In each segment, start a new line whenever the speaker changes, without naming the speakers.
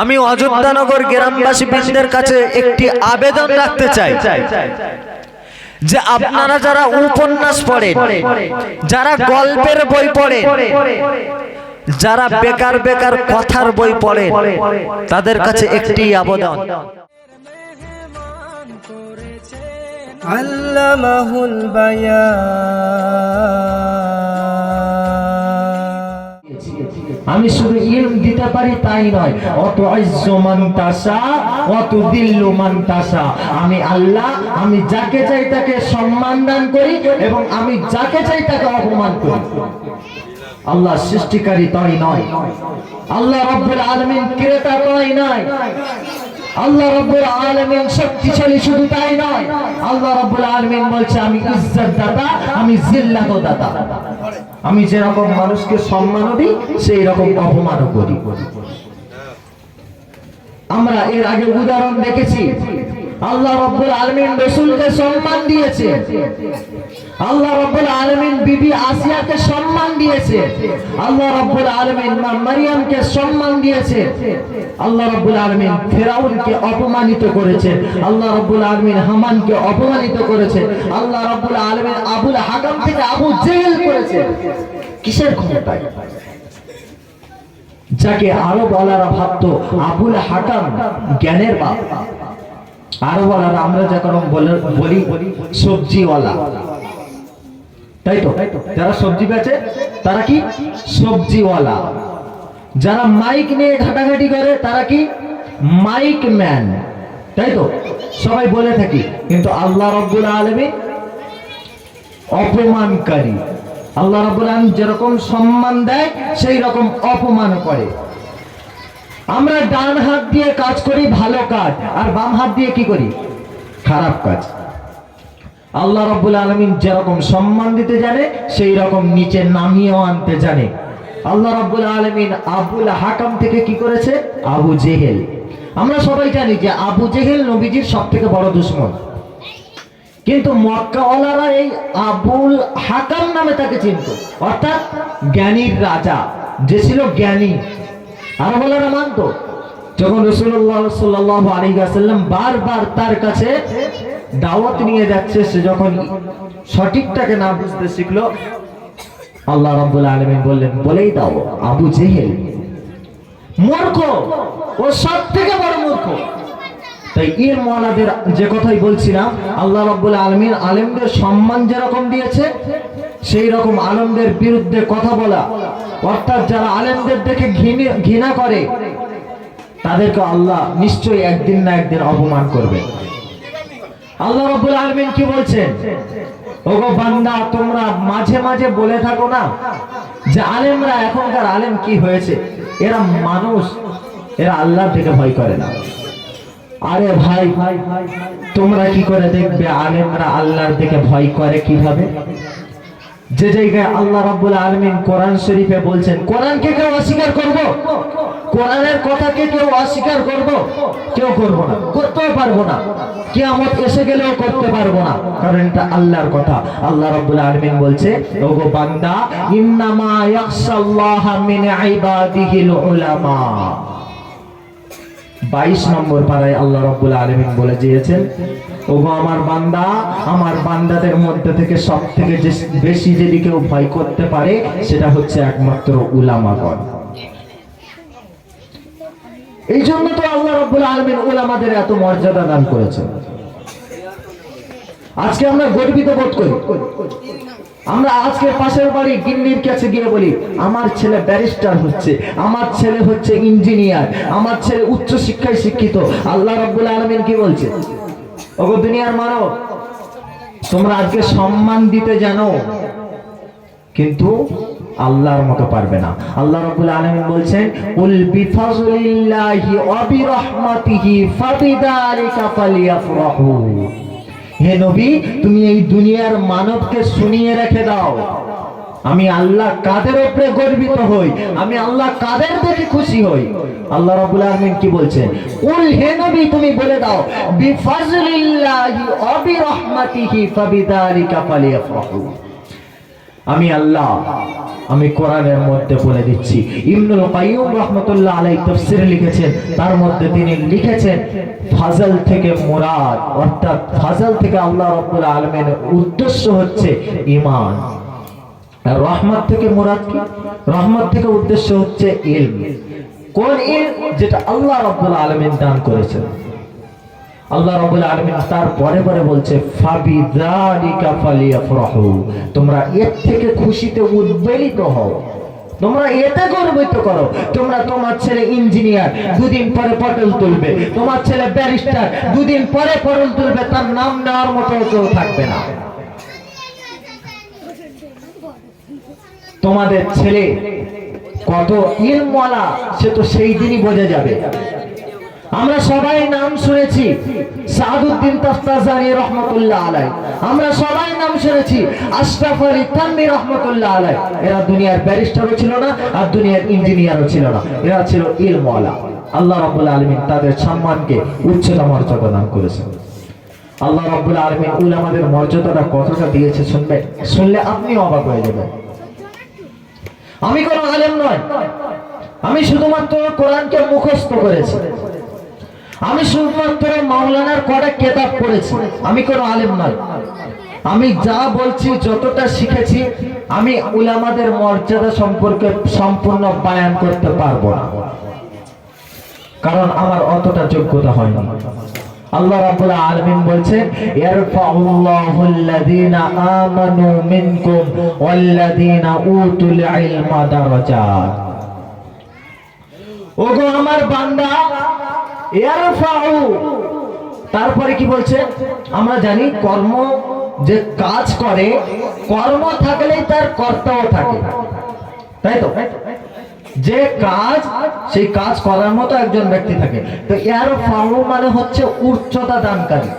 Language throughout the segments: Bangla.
আমি অযোধ্যানগর গ্রামবাসী বৃন্দের কাছে একটি আবেদন রাখতে চাই। যে আপনারা যারা উপন্যাস পড়েন যারা গল্পের বই পড়েন যারা বেকার বেকার কথার বই পড়েন তাদের কাছে একটি আবেদন।
আল্লামাহুল বায়ান
আমি শুধু ইলম দিতে পারি তাই নয়। অত মান তাসা, অত মান তাসা। আমি আল্লাহ, আমি যাকে চাই তাকে সম্মান দান করি এবং আমি যাকে চাই তাকে অপমান করি। আল্লাহ সৃষ্টিকারী তাই নয়। আল্লাহ রব্বুল আলামিন ক্রেতা তাই নয়। আল্লাহ রব্বুল আলামিন শক্তিশালী শুধু তাই নয়। আল্লাহ রব্বুল আলামিন বলছে, আমি ইজ্জত দাতা আমি জিল্লাত দাতা আমি যেরকম মানুষকে সম্মানও দিই সেই রকম অপমানও করি। আমরা এর আগে উদাহরণ দেখেছি। আল্লাহ রব্বুল আলামিন রাসূলকে সম্মান দিয়েছে। আল্লাহ রব্বুল আলামিন বিবি আসিয়াকে সম্মান দিয়েছে। আল্লাহ রব্বুল আলামিন মা মারিয়ামকে সম্মান দিয়েছে। আল্লাহ রব্বুল আলামিন ফেরাউনকে অপমানিত করেছে। আল্লাহ রব্বুল আলমিন হামানকে অপমানিত করেছে। আল্লাহ রব্বুল আলামিন আবুল হাকাম থেকে আবু জেহেল করেছে। কিসের ক্ষমতায় যাকে আরও বলারা ভাবতো আবুল হাকাম জ্ঞানের বাপ। আরও বলারা আমরা যখন বলি, সবজিওয়ালা। তাই তো? যারা সবজি বেচে, তারা কি? সবজিওয়ালা। যারা মাইক নিয়ে ঘাটাঘাটি করে, তারা কি? Mike man. তাই তো? সবাই বলে থাকি, কিন্তু আল্লাহ রব্বুল আলমী অপমানকারী। আল্লাহ রাব্বুল আলামিন যেরকম সম্মান দেয়, সেই রকম অপমান করে। আমরা ডান হাত দিয়ে কাজ করি, ভালো কাজ। আর বাম হাত দিয়ে কি করি? খারাপ কাজ। আল্লাহ রাব্বুল আলামিন যেরকম সম্মান দিতে জানে সেই রকম নিচে নামিয়েও আনতে জানে। আল্লাহ রাব্বুল আলামিন আবুল হাকাম থেকে কি করেছে? আবু জেহেল। আমরা সবাই জানি যে আবু জেহেল নবীজির সব থেকে বড় দুশ্মন। কিন্তু মক্কাওয়ালারা এই আবুল হাকাম নামে তাকে চিনত। অর্থাৎ জ্ঞানীর রাজা, যে ছিল জ্ঞানী। আরবলারা মানত। যখন রসুল্লাহ আসাল্লাম বারবার তার কাছে দাওয়াত নিয়ে যাচ্ছে, সে যখন সঠিকটাকে না বুঝতে শিখলো, আল্লাহ রাব্বুল আলামিন বললেন, বলেই দাও, আবু জেহেল। মূর্খ, ও সব থেকে বড় মূর্খ। তাই এর মহানাদের যে কথাই বলছিলাম, আল্লাহ রাব্বুল আলমিন আলেমদের সম্মান যেরকম দিয়েছে, সেই রকম আলেমদের বিরুদ্ধে কথা বলা, অর্থাৎ যারা আলেমদের দেখে ঘৃণে- ঘৃণা করে, তাদেরকে আল্লাহ নিশ্চয়ই একদিন না একদিন অপমান করবে আল্লাহ রাব্বুল আলামিন কি বলছেন? ওগো বান্দা, তোমরা মাঝে মাঝে বলে থাকো না যে আলেমরা এখনকার আলেম কি হয়েছে? এরা মানুষ, এরা আল্লাহ থেকে ভয় করে না। আরে ভাই, তোমরা কি করে দেখবে আলেমরা আল্লাহর দিকে ভয় করে কীভাবে? যে জায়গায় আল্লাহ রাব্বুল আলামিন কোরআন শরীফে বলছেন, কোরআনকে কেউ অস্বীকার করব? কোরআনের কথাকে কেউ অস্বীকার করব? কেউ করব না। করতেও পারব না। কিয়ামত এসে গেলেও করতে পারব না। কারণ এটা আল্লাহর কথা। আল্লাহ রাব্বুল আলামিন বলছে ওগো বান্দা, ইন্নামা ইয়াখশাল্লাহা মিন ইবাদিহিল উলামা। বাইশ নম্বর পাড়ায় আল্লাহ রব্বুল আলমিন বলে দিয়েছেন ওগো আমার বান্দা, আমার বান্দাদের মধ্যে থেকে সব থেকে বেশি যদি কেউ ভয় করতে পারে, সেটা হচ্ছে একমাত্র উলামাগণ। এই জন্য তো আল্লাহ রব্বুল আলমিন উলামাদের এত মর্যাদা দান করেছে আজকে আমরা গর্বিত বোধ করি। আমরা আজকে পাশের বাড়ি গিন্নির কাছে গিয়ে বলি, আমার ছেলে ব্যারিস্টার হচ্ছে, আমার ছেলে হচ্ছে ইঞ্জিনিয়ার, আমার ছেলে উচ্চ শিক্ষায় শিক্ষিত। আল্লাহ রাব্বুল আলমিন কি বলছে? ওগো দুনিয়ার মানব, তোমরা আজকে সম্মান দিতে জানো, কিন্তু আল্লাহর মতো পারবে না। আল্লাহ রাব্বুল আলামিন বলছেন বিফাজলিল্লাহি ওয়া বিরহমাতিহি ফাবিযালিকা ফালিয়াফরাহু। হে নবী, তুমি এই দুনিয়ার মানবকে শুনিয়ে রেখে দাও। আমি আল্লাহ কাদের উপরে গর্বিত হই? আমি আল্লাহ কাদের দেখে খুশি হই? আল্লাহ রাব্বুল আলামিন কি বলছেন? উল হে নবী, তুমি বলে দাও, বিফাজলিল্লাহি ওয়া বিরহমাতিহি ফাবিযালিকা ফালিয়াফরাহু। আমি আল্লাহ, আমি কোরআনের মধ্যে বলে দিচ্ছি। ইবনুল কাইয়ুম রাহমাতুল্লাহ আলাইহি তাফসীরে লিখেছেন, তার মধ্যে তিনি লিখেছেন, ফাজল থেকে মুরাদ, অর্থাৎ ফাজল থেকে আল্লাহ রাব্বুল আলামিনের উদ্দেশ্য হচ্ছে ইমান রহমত থেকে মুরাদ কি? রহমত থেকে উদ্দেশ্য হচ্ছে ইলম। কোন ইলম? যেটা আল্লাহ রাব্বুল আলামিন দান করেছেন। আল্লাহ রাব্বুল আলামিন তার পরে পরে বলছে তোমরা এর থেকে খুশিতে উদ্বেলিত হও। তোমরা এতে গর্বিত করো। তোমরা তোমার ছেলে ইঞ্জিনিয়ার, দুদিন পরে পটল তুলবে। তোমার ছেলে ব্যারিস্টার, দুদিন পরে পটল তুলবে। তার নাম নেওয়ার মতো কেউ থাকবে না। তোমাদের ছেলে কত ইলমওয়ালা, সে তো সেই দিনই বোঝা যাবে। আমরা সবাই নাম শুনেছি সাদুদ্দিন তাফতাজানি রহমতুল্লাহ আলাই আমরা সবাই নাম শুনেছি আশরাফ আলী তানভি রহমতুল্লাহ আলাই এরা দুনিয়ার ব্যারিস্টারও ছিল না আর দুনিয়ার ইঞ্জিনিয়ারও ছিল না। এরা ছিল ইলমওয়ালা। আল্লাহ রাব্বুল আলামিন তাদের সম্মানকে উচ্চতা মর্যাদা দান করেছেন। আল্লাহ রাব্বুল আলামিন উলামাদের মর্যাদাটা কতটা দিয়েছে, শুনবে? শুনলে আপনিও অবাক হয়ে যাবেন। আমি কোনো আলেম নয়। আমি শুধুমাত্র কোরআনকে মুখস্থ করেছি। আমি শুধুমাত্র মাওলানার কটা কেতাব পড়েছি। আমি কোনো আলেম নয় আমি যা বলছি, যতটা শিখেছি, আমি উলামাদের মর্যাদা সম্পর্কে সম্পূর্ণ বায়ান করতে পারব না। কারণ আমার অতটা যোগ্যতা হয়নি। আল্লাহ রাব্বুল আলামিন বলছেন ইয়ারফাউল্লাহু আল্লাযীনা আমানু মিনকুম ওয়াল্লাযীনা উতুল ইলমা দারাজাত। ওগো আমার বান্দা তারপরে কি বলছে? আমরা জানি কর্ম যে কাজ করে, কর্ম থাকলেই তার কর্তাও থাকে। তাই তো? যে কাজ, সেই কাজ করার মতো একজন ব্যক্তি থাকে। তো এর ফাউ মানে হচ্ছে উচ্চতা দানকারী।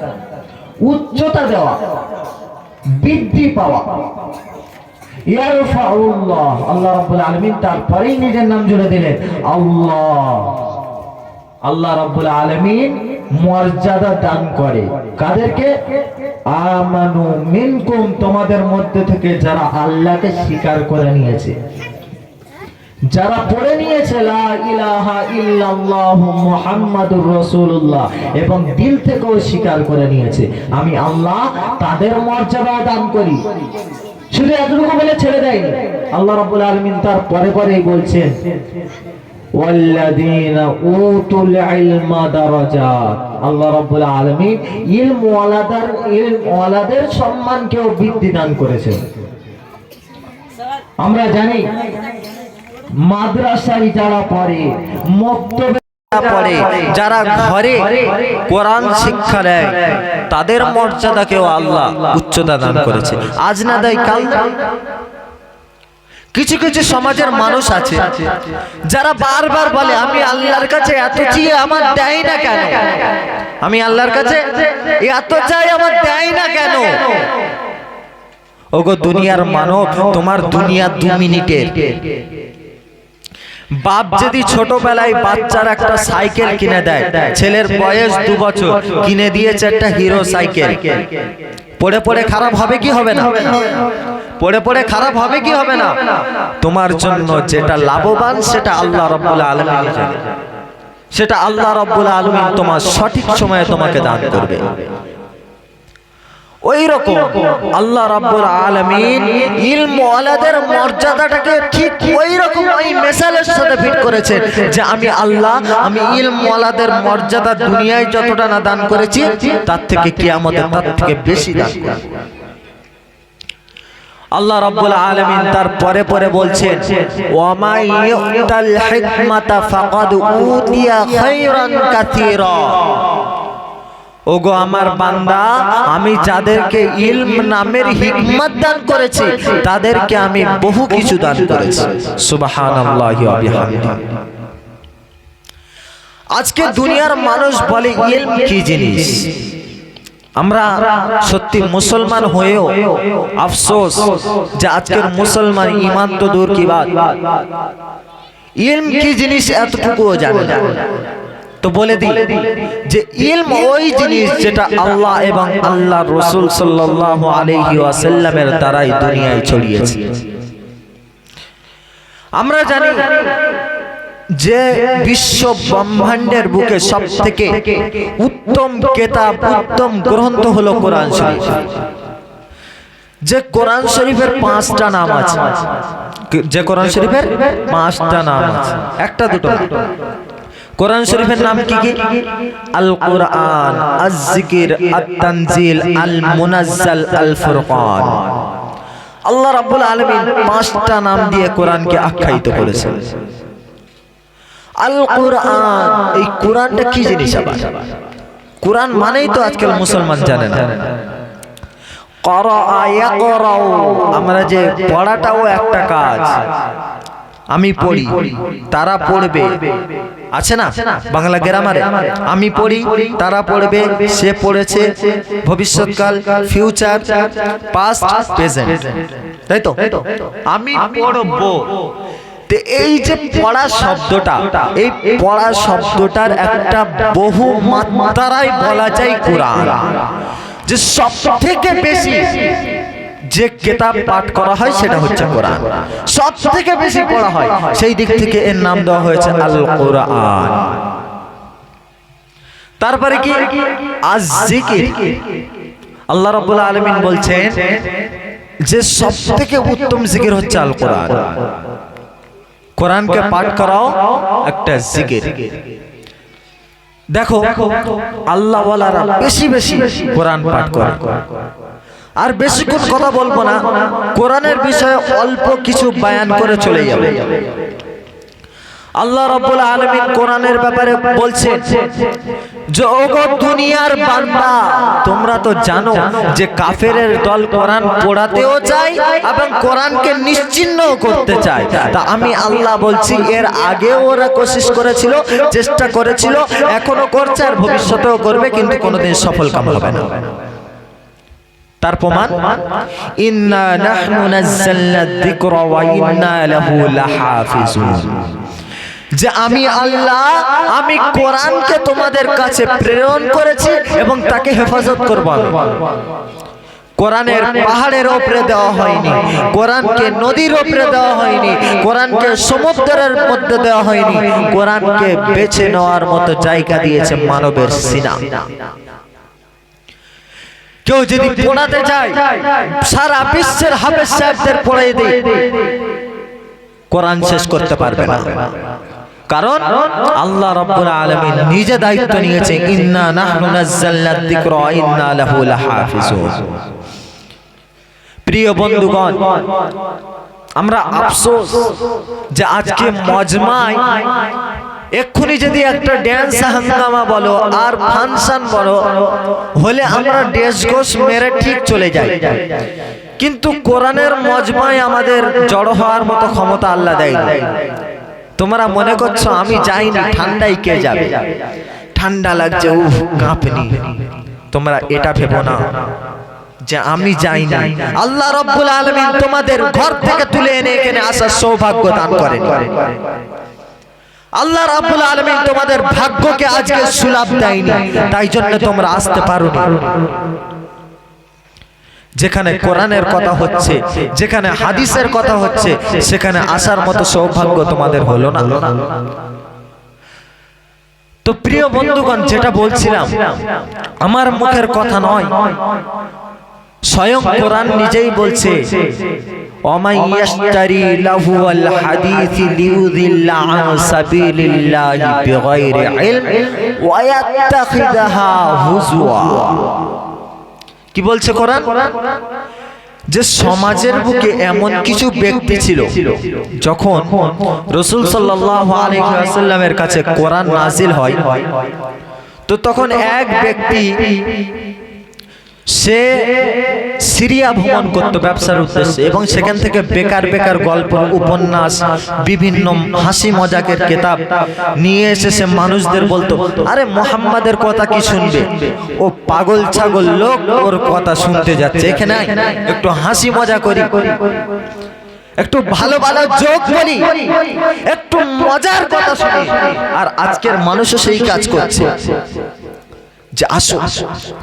উচ্চতা দেওয়া, বৃদ্ধি পাওয়া। ইয়ারফাউল্লাহ, আল্লাহ রাব্বুল আলামিন তারপরেই নিজের নাম জুড়ে দিলেন, আল্লাহ। আল্লাহ রাব্বুল আলামিন মর্যাদা দান করে। কাদেরকে? আমানু মিনকুম, তোমাদের মধ্যে থেকে যারা আল্লাহকে স্বীকার করে নিয়েছে। যারা পড়ে নিয়েছে, লা ইলাহা ইল্লাল্লাহু মুহাম্মাদুর রাসূলুল্লাহ, এবং দিল থেকেও স্বীকার করে নিয়েছে। আমি আল্লাহ তাদের মর্যাদা দান করি। শুধু এতটুকু বলে ছেড়ে দেয়নি। আল্লাহ রাব্বুল আলামিন তার পরে পরেই বলছেন ওয়াল্লাযীনা উতুল ইলমা দারাজাত। আল্লাহ রাব্বুল আলামিন ইলম ওয়ালাদার ইলম ওয়ালাদের বৃদ্ধি দান আমরা জানি, মাদ্রাসায় যারা পড়ে
যারা ঘরে কোরআন শিক্ষা দেয় তাদের মর্যাদাকেও আল্লাহ উচ্চতা দান করেছে আজ না দেয় কাল। কিছু কিছু সমাজের মানুষ আছে যারা বারবার বলে আমি আল্লাহর কাছে এত চেয়ে আমার দেয় না কেন? আমি আল্লাহর কাছে এত চাই আমার দেয় না কেন? ওগো দুনিয়ার মানব তোমার দুনিয়া দু মিনিটের। বাপ যদি ছোটবেলায় বাচ্চার একটা সাইকেল কিনে দেয় ছেলের বয়স দু বছর কিনে দিয়েছে একটা হিরো সাইকেল। পড়ে পড়ে খারাপ হবে কি হবে না? পড়ে পড়ে খারাপ হবে কি হবে না? তোমার জন্য যেটা লাভবান সেটা আল্লাহ রব্বুল আলমিন সেটা আল্লাহ রব্বুল আলমিন তোমার সঠিক সময়ে তোমাকে দান করবে। ওই রকম আল্লাহ রাব্বুল আলামিন ইলম ওয়ালাদের মর্যাদাটাকে ঠিক ওই রকম ওই মেসালের সাথে ফিট করেছেন যে আমি আল্লাহ, আমি ইলম ওয়ালাদের মর্যাদা দুনিয়ায় যতটা না দান করেছি, তার থেকে কিয়ামতে তার থেকে বেশি দান করব আল্লাহ রাব্বুল আলামিন তার পরে পরে বলছেন, ওয়ামা ইউতাল হিকমাতা ফাকাদ উতিয়া খায়রান কাসীরা। ওগো আমার বান্দা, আমি যাদেরকে ইলম নামের হিকমত দান করেছি, তাদেরকে আমি বহু কিছু দান করেছি। সুবহানাল্লাহি ওয়া বিহামদিহি আজকে দুনিয়ার মানুষ বলে ইলম কি জিনিস? আমরা সত্যি মুসলমান হয়েও আফসোস যে আজকের মুসলমান ইমান তো দূর কি বাত? ইলম কি জিনিস এতটুকুও জানে না। তো
বলে দিই যে ইলম ওই জিনিস যেটা আল্লাহ এবং আল্লাহ রসুল সাল্লাল্লাহু আলাইহি ওয়াসাল্লামের দ্বারাই দুনিয়ায় ছড়িয়েছে। আমরা জানি যে বিশ্ব ব্রহ্মাণ্ডের বুকে সব থেকে উত্তম কেতাব উত্তম গ্রন্থ হলো কোরআন শরীফ। যে কোরআন শরীফের পাঁচটা নাম আছে। যে কোরআন শরীফের পাঁচটা নাম আছে। একটা দুটো। কোরআন শরীফের নাম কি কি? আল কোরআন আজ জিকির আত তানজিল আল মুনাজ্জাল আল ফুরকান আল্লাহ রাব্বুল আলামিন পাঁচটা নাম দিয়ে কোরআনকে আখ্যায়িত করেছেন। আল কোরআন এই কোরআনটা কি জিনিস আবার? কোরআন মানেই তো আজকাল মুসলমান জানে না। আমরা যে পড়াটাও একটা কাজ। আমি পড়ি তারা পড়বে। আছে না? বাংলা গ্রামারে। আমি পড়ি তারা পড়বে সে পড়েছে ভবিষ্যৎকাল ফিউচার পাস্ট প্রেজেন্ট তাই তো? আমি পড়ব। এই যে পড়া শব্দটা এই পড়া শব্দটার একটা বহু মাত্রায় বলা যায় কোরআন। যে সব থেকে বেশি যে কেতাব পাঠ করা হয় সেটা হচ্ছে কোরআন। সব থেকে বেশি পড়া হয় সেই দিক থেকে এর নাম দেওয়া হয়েছে আল কোরআন তারপরে কি? আজ জিকির আল্লাহ রাব্বুল আলামিন বলছেন যে সব থেকে উত্তম জিকির হচ্ছে আল কোরআন কোরআনকে পাঠ করাও একটা জিকির। দেখো আল্লাহ ওয়ালারা বেশি বেশি কোরআন পাঠ করে। আর বেশিক্ষণ কথা বলব না। কোরআনের বিষয়ে অল্প কিছু বায়ান করে চলে যাবে। আল্লাহ রাব্বুল আলামিন কোরআনের ব্যাপারে বলছেন, যে ওগো দুনিয়ার বান্দা, তোমরা তো জানো যে কাফেরের দল কোরআন পড়াতেও চায় এবং কোরআনকে নিশ্চিহ্ন করতে চায়। তা আমি আল্লাহ বলছি, এর আগেও ওরা কোশিশ করেছিল, চেষ্টা করেছিল, এখনও করছে আর ভবিষ্যতেও করবে, কিন্তু কোনোদিন সফল কাম হবে না। তার প্রমাণ? ইন্না যে আমি আল্লাহ, আমি কোরআনকে তোমাদের কাছে প্রেরণ করেছি এবং তাকে হেফাজত করব। কোরআনের পাহাড়ের ওপরে দেওয়া হয়নি, কোরআনকে নদীর ওপরে দেওয়া হয়নি, কোরআনকে সমুদ্রের মধ্যে দেওয়া হয়নি, কোরআনকে বেছে নেওয়ার মতো জায়গা দিয়েছে মানবের সিনা। কেউ যদি পড়াতে চায় সারা বিশ্বের হাফেজ সাহেবদের পড়াই দেয় কোরআন শেষ করতে পারবে না। কারণ আল্লাহ রাব্বুল আলামিন নিজে দায়িত্ব নিয়েছে ইন্না নাহনু নাযালনা যিকরা ইন্না লাহু লাহাফিজুন প্রিয় বন্ধুগণ আমরা আফসোস যে আজকে মজমায় এক্ষুনি যদি একটা ড্যান্স হাঙ্গামা বলো আর ফাংশন বলো, হলে আমরা ড্রেস গোস মেরে ঠিক চলে যাই। কিন্তু কোরআনের মজমায় আমাদের জড়ো হওয়ার মতো ক্ষমতা আল্লাহ দেয় তোমরা মনে করছ আমি যাই না ঠান্ডায় কে যাবে? ঠান্ডা লাগছে উফ কাঁপনি। তোমরা এটা ভেবো না যে আমি যাই না আল্লাহ রব্বুল আলামিন তোমাদের ঘর থেকে তুলে এনে এখানে আসার সৌভাগ্য দান করেন। আল্লাহ রাব্বুল আলামিন তোমাদের ভাগ্যকে আজকে সুলাভ দেয়নি তাই জন্য তোমরা আসতে পারো যেখানে কোরআনের কথা হচ্ছে, যেখানে হাদিসের কথা হচ্ছে, সেখানে আসার মতো সৌভাগ্য তোমাদের হলো না। তো প্রিয় বন্ধুগণ, যেটা বলছিলাম, আমার মুখের কথা নয়, স্বয়ং কোরআন নিজেই বলছে ومن يشتري لهو الحديث ليضل عن سبيل الله بغير علم ويتخذها هزوا কি বলছে কোরআন যে সমাজের বুকে এমন কিছু ব্যক্তি ছিল যখন রসুল সাল্লাল্লাহু আলাইহি ওয়াসাল্লামের কাছে কোরআন নাজিল হয় তো তখন এক ব্যক্তি সে সিরিয়া ভ্রমণ করত ব্যবসার উদ্দেশ্যে এবং সেখান থেকে বেকার বেকার গল্প উপন্যাস, বিভিন্ন হাসি মজাকের কেতাব নিয়ে এসে সে মানুষদের বলতো, আরে মোহাম্মদের কথা কি শুনবে? ও পাগল ছাগল লোক, ওর কথা শুনতে যাচ্ছে, এখানে একটু হাসি মজা করি। একটু ভালো ভালো যোগ বলি, একটু মজার কথা শুনি, আর আজকের মানুষও সেই কাজ করছে। যে আসো আসো আসো।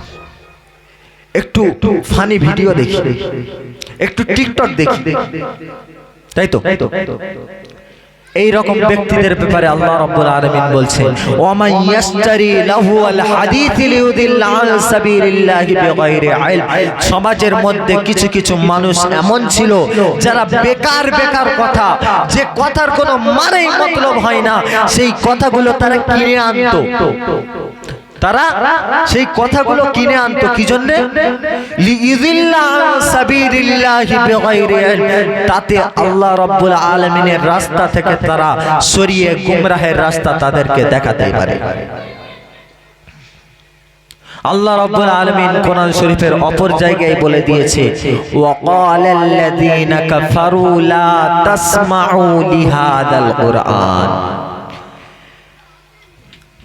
একটু ফানি ভিডিও দেখি। একটু টিকটক দেখি। তাই তো? এই রকম ব্যক্তিদের ব্যাপারে আল্লাহ রাব্বুল আলামিন বলছেন ওয়া ইয়াশতারি লাহু আল হাদিস লিউদিল্লা আন সাবিলিল্লাহি বিগাইরি ইলম সমাজের মধ্যে কিছু কিছু মানুষ এমন ছিল যারা বেকার বেকার কথা যে কথার কোনো মানেই মতলব হয় না। সেই কথাগুলো তারা কিনে আনতো। তারা সেই কথাগুলো কিনে আনতো। কি জন্য? তাতে আল্লাহ রব্বুল আলমিনের রাস্তা থেকে তারা সরিয়ে গুমরাহের রাস্তা তাদেরকে দেখাতে পারে। আল্লাহ রাব্বুল আলামিন কোরআন শরীফের অপর জায়গায় বলে দিয়েছে ওয়াকালাল্লাযীনা কাফারু লা তাসমাউ লিহাদাল কুরআন।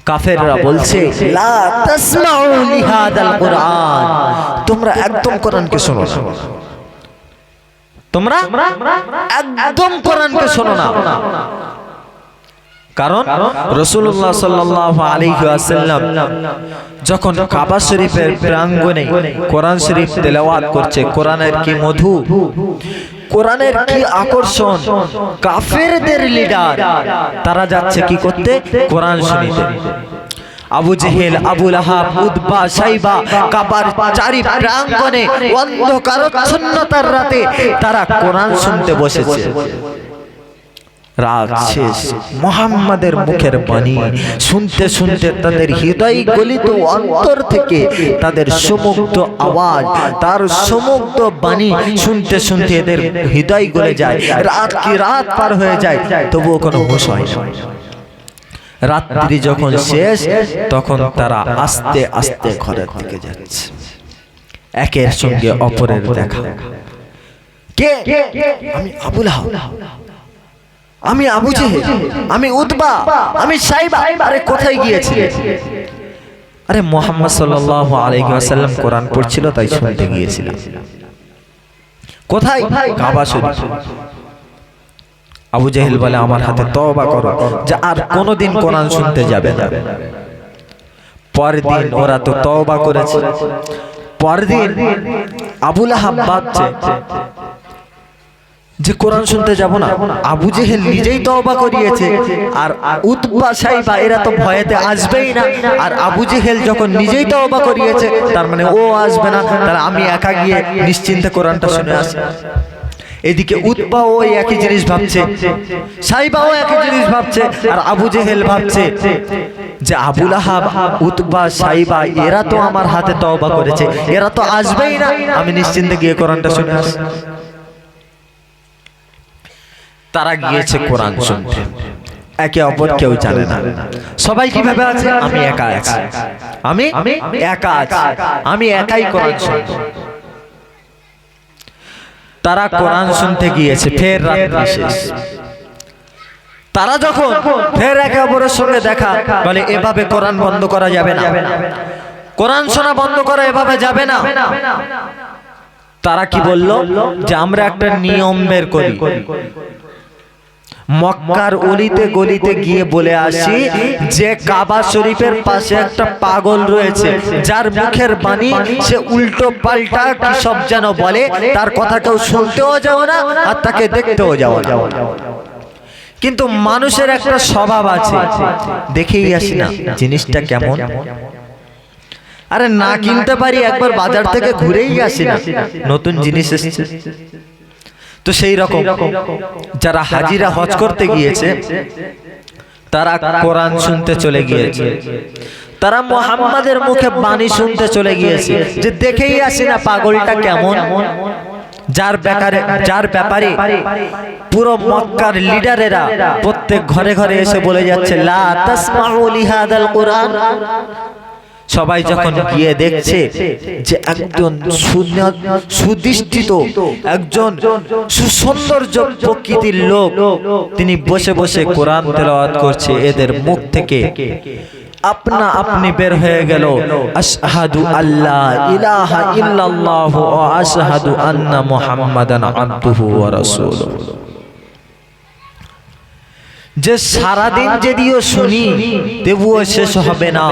কাফেররা বলছে লা তাসমাউ লিহাদাল কুরআন। তোমরা একদম কোরআনকে শোনো না। তোমরা একদম কোরআনকে শোনো না। কারণ রসুল্লাহ সাল্লাহ আলাইহি ওয়াসাল্লাম যখন কাবা শরীফের প্রাঙ্গণে কোরআন শরীফ তেলাওয়াত করছে, কোরআনের কি মধু? কোরআনের কি আকর্ষণ? কাফেরদের লিডার, তারা যাচ্ছে কি করতে? কোরআন শুনিতে। আবু জেহেল আবুল আহাব উদ্বা সাইবা কাবার চারি রাতে তারা কোরআন শুনতে বসেছে। রাত শেষ। মোহাম্মদের মুখের বাণী শুনতে শুনতে তাদের হৃদয় গলিত অন্তর থেকে তাদের সমুগ্ধ আওয়াজ তার সমুগ্ধ বাণী শুনতে শুনতে এদের হৃদয় গলে যায়। রাত কি রাত পার হয়ে যায় তবুও কোনো হুঁশ হয় রাত্রি যখন শেষ তখন তারা আস্তে আস্তে ঘরের দিকে যাচ্ছে। একের সঙ্গে অপরের দেখা। কে? আমি আবুল আহাব। আমি আবু জেহেল আমি উতবা আমি সাইবা। আরে কোথায় গিয়েছি আরে মোহাম্মদ সাল্লাল্লাহু আলাইহি ওয়াসাল্লাম কোরআন পড়ছিল তাই শুনতে গিয়েছিলাম। কোথায়? কাবা শরীফ। আবু জেহেল বলে আমার হাতে তওবা করো যে আর কোনোদিন কোরআন শুনতে যাবে না। পরের দিন ওরা তো তওবা করেছে। পরের দিন আবুল আহাব ভাবছে যে কোরআন শুনতে যাব না আবু জেহেল নিজেই তওবা করিয়েছে। আর উতবা সাইবা এরা তো ভয়েতে আসবেই না। আর আবু জেহেল যখন নিজেই তওবা করিয়েছে তার মানে ও আসবে না। তাহলে আমি একা গিয়ে নিশ্চিন্তে কোরআনটা শুনে আসি। এদিকে উতবা ও একই জিনিস ভাবছে। সাইবা ও একই জিনিস ভাবছে। আর আবু জেহেল ভাবছে যে আবুল আহাব উতবা সাইবা এরা তো আমার হাতে তওবা করেছে। এরা তো আসবেই না। আমি নিশ্চিন্তে গিয়ে কোরআনটা শুনে আসি। তারা গিয়েছে কোরআন শুনতে। একে অপর কেউ জানে না। সবাই কীভাবে আছে? আমি একা আছি। আমি একা আছি। আমি একাই কোরআন শুনব তারা কোরআন শুনতে গিয়েছে। ফের রাত্রি শেষ তারা যখন ফের একে অপরের সঙ্গে দেখা বলে এভাবে কোরআন বন্ধ করা যাবে না। কোরআন শোনা বন্ধ করা এভাবে যাবে না। তারা কি বলল? যে আমরা একটা নিয়ম বের করি। মক্কার অলিতে গলিতে গিয়ে বলে আসি যে কাবা শরীফের পাশে একটা পাগল রয়েছে, যার মুখের বাণী সে উল্টো পাল্টা কি সব যেন বলে, তার কথা কেউ শুনতেও যাও না আর তাকে দেখতেও যাও না। কিন্তু মানুষের একটা স্বভাব আছে, দেখেই আসি না জিনিসটা কেমন। আরে না কিনতে পারি একবার বাজার থেকে ঘুরেই আসি না, নতুন জিনিস এসেছে। তো সেই রকম। যারা হাজিরা হজ করতে গিয়েছে তারা কোরআন শুনতে চলে গিয়েছে। তারা মোহাম্মদের মুখে বাণী শুনতে চলে গিয়েছে। যে দেখেই আসি না পাগলটা কেমন। যার ব্যাপারে যার ব্যাপারে পুরো মক্কার লিডারেরা প্রত্যেক ঘরে ঘরে এসে বলে যাচ্ছে লা তাসমাউ লিহাদাল কোরআন। সবাই যখন গিয়ে দেখছে যে একজন সুদৃষ্টিত একজন সুসৌন্দর্য প্রকৃতির লোক তিনি বসে বসে কোরআন তেলাওয়াত করছে এদের মুখ থেকে। আপনা আপনি বের হয়ে গেল। আশহাদু আল্লাহ ইলাহা ইল্লাল্লাহ ওয়া আশহাদু আন্না মুহাম্মাদান আবদুহু ওয়া রাসূলুহু। যে সারাদিন যদিও শুনি, তবুও শেষ হবে না।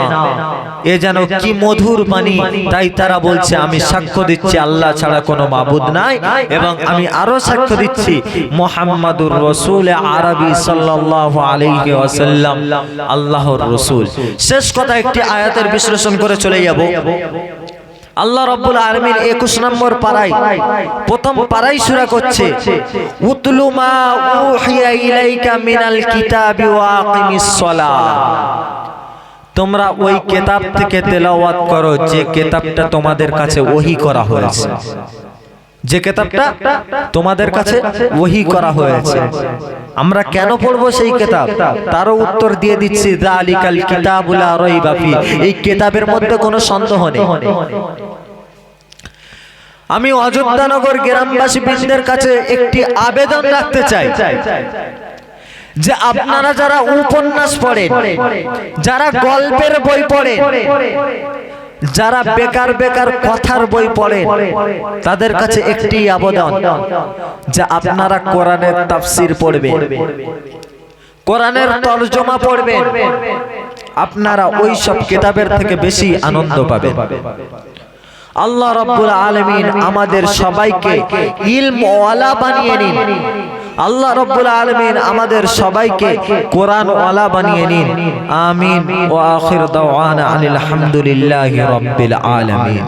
এ যেন কি মধুর বাণী, তাই তারা বলছে, আমি সাক্ষ্য দিচ্ছি, আল্লাহ ছাড়া কোনো মাবুদ নাই। এবং আমি আরও সাক্ষ্য দিচ্ছি, মোহাম্মদুর রসুল আরবি সাল্লাল্লাহু আলাইহি ওয়াসাল্লাম, আল্লাহর রসুল। শেষ কথা একটি আয়াতের বিশ্লেষণ করে চলে যাব। আল্লাহ রব্বুল আলমীর একুশ নম্বর পাড়ায় প্রথম পাড়াই সুরা করছে উতলুমা উহিয়া ইলাইকা মিনাল কিতাবি ওয়া আকিমিস সালাহ। তোমরা ওই কেতাব থেকে তেলাওয়াত করো যে কেতাবটা তোমাদের কাছে ওহি করা হয়েছে। যে কেতাবটা তোমাদের কাছে ওহি করা হয়েছে। আমরা কেন পড়ব সেই কিতাব? তারও উত্তর দিয়ে দিচ্ছি যালিকাল কিতাবুল ফি। এই কেতাবের মধ্যে কোনো সন্দেহ নেই। আমি অযোধ্যা নগর গ্রামবাসী বৃন্দের কাছে একটি আবেদন রাখতে চাই, যে আপনারা যারা উপন্যাস পড়েন, যারা গল্পের বই পড়েন যারা বেকার বেকার কথার বই পড়েন তাদের কাছে একটি আবেদন যে আপনারা কোরআনের তাফসির পড়বে কোরআনের তরজমা পড়বেন। আপনারা ওই সব কিতাবের থেকে বেশি আনন্দ পাবেন। আল্লাহ রাব্বুল আলামিন আমাদের সবাইকে ইলম ওয়ালা বানিয়ে নিন। আল্লাহ রব্বুল আলমিন আমাদের সবাইকে কোরআন ওয়ালা বানিয়ে নিন। আমিন। ও আখির দাওয়ানা আনিল হামদুলিল্লাহি রাব্বিল আলামিন।